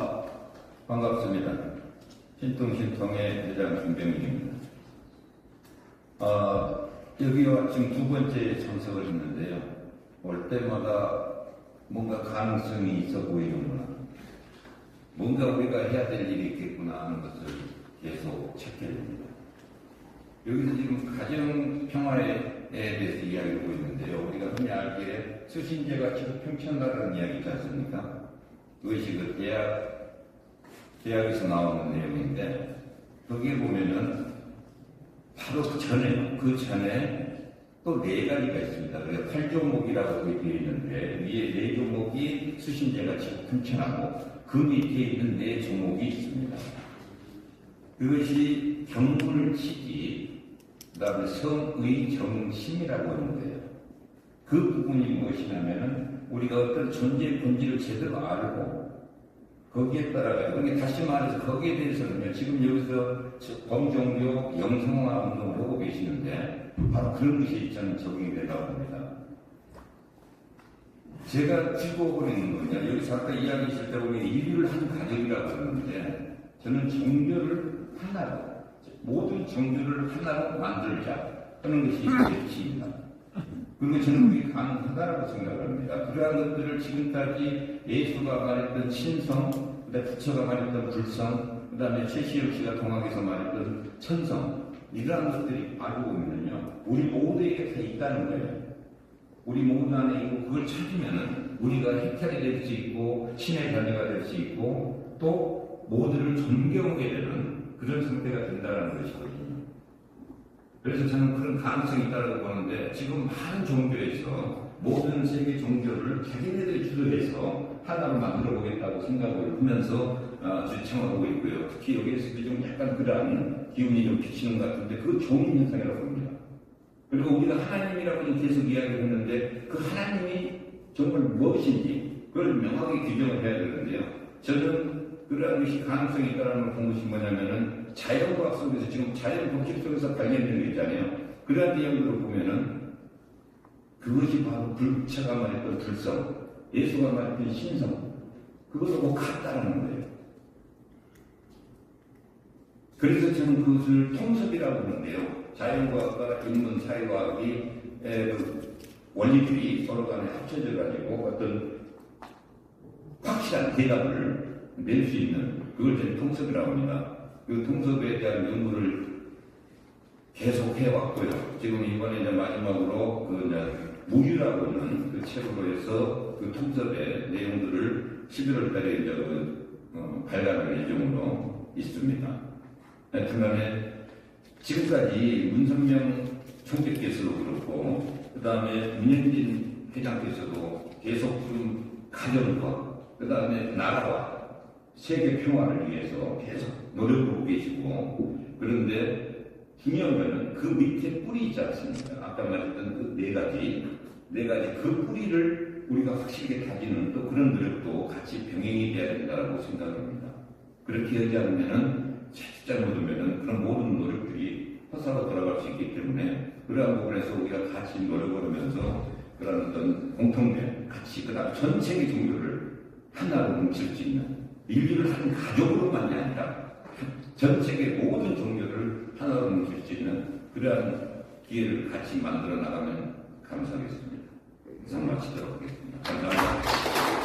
아, 반갑습니다. 신통신통의 회장 김병민입니다. 아, 여기와 지금 두 번째 참석을 했는데요. 올 때마다 뭔가 가능성이 있어 보이는구나. 뭔가 우리가 해야 될 일이 있겠구나 하는 것을 계속 찾게 됩니다. 여기서 지금 가정 평화에 대해서 이야기하고 있는데요. 우리가 흔히 알기에 수신제가 지금 평천하라는 이야기 있지 않습니까? 그 대학, 대학에서 나오는 내용인데, 거기에 보면은 바로 그 전에, 그 전에 또 네 가지가 있습니다. 그래서 8종목이라고 되어 있는데, 위에 네 종목이 수신제가 지금 평천하고, 그 밑에 있는 네 종목이 있습니다. 그것이 경물치기, 그 다음에 성의 정심이라고 하는데요. 그 부분이 무엇이냐면은 우리가 어떤 존재의 본질을 제대로 알고 거기에 따라가 그게 다시 말해서 거기에 대해서는요 지금 여기서 범종교 영성화 운동을 하고 계시는데 바로 그런 것이 저는 적용이 되다고 봅니다. 제가 짚어버리는 건요 여기서 아까 이야기했을 때 우리 인류를 한 가족이라고 하는데 저는 종교를 하나로 모든 종교를 하나로 만들자 하는 것이 제 뜻입니다. 그리고 저는 그게 가능하다라고 생각을 합니다. 그러한 것들을 지금까지 예수가 말했던 신성, 그다음에 부처가 말했던 불성, 그 다음에 최시혁 씨가 동학에서 말했던 천성, 이러한 것들이 알고 보면요, 우리 모두에게 다 있다는 거예요. 우리 모두 안에 있고 그걸 찾으면은 우리가 혜택이 될 수 있고 신의 자녀가 될 수 있고 또 모두를 존경하게 되는 그런 상태가 된다는 것이거든요. 그래서 저는 그런 가능성이 있다고 보는데 지금 많은 종교에서 모든 세계 종교를 자기네들이 주도해서 하나로 만들어 보겠다고 생각을 하면서 어, 주청하고 있고요. 특히 여기에서도 좀 약간 그러한 기운이 좀 비치는 것 같은데 그 좋은 현상이라고 봅니다. 그리고 우리가 하나님이라고 좀 계속 이야기를 했는데 그 하나님이 정말 무엇인지 그걸 명확히 규정을 해야 되는데요. 저는 그러한 것이 가능성이 있다는 본 것이 뭐냐면은 자연과학 속에서 지금 자연 법칙 속에서 발견되는 게 있잖아요. 그러한 내용들을 보면은 그것이 바로 불체가 말했던 불성, 예수가 말했던 신성, 그것하고 같다는 거예요. 그래서 저는 그것을 통섭이라고 하는데요. 자연과학과 인문 사회과학이 에, 그 원리들이 서로 간에 합쳐져 가지고 어떤 확실한 대답을 낼 수 있는 그걸 저는 통섭이라고 합니다. 그 통섭에 대한 연구를 계속 해왔고요. 지금 이번에 이제 마지막으로 그 이제 무유라고 하는 그 책으로 해서 그 통섭의 내용들을 11월 달에 이제 그 어, 발간할 예정으로 있습니다. 하여튼간에 지금까지 문선명 총재께서도 그렇고 그 다음에 문현진 회장께서도 계속 좀 가정과 그 다음에 나라와 세계 평화를 위해서 계속 노력하고 계시고 그런데 중요한 거는 그 밑에 뿌리 있지 않습니까? 아까 말했던 그 네 가지 네 가지 그 뿌리를 우리가 확실하게 다지는 또 그런 노력도 같이 병행이 돼야 된다고 생각합니다. 그렇게 하지 않으면은 채찍 못하면은 그런 모든 노력들이 허사로 돌아갈 수 있기 때문에 그러한 부분에서 우리가 같이 노력을 하면서 그런 어떤 공통된 같이 그다음 전 세계 종교를 하나로 뭉칠 수 있는 인류를 한 가족으로만이 아니라 전 세계 모든 종교를 하나로 뭉칠 수 있는 그러한 기회를 같이 만들어 나가면 감사하겠습니다. 이상 마치도록 하겠습니다. 감사합니다.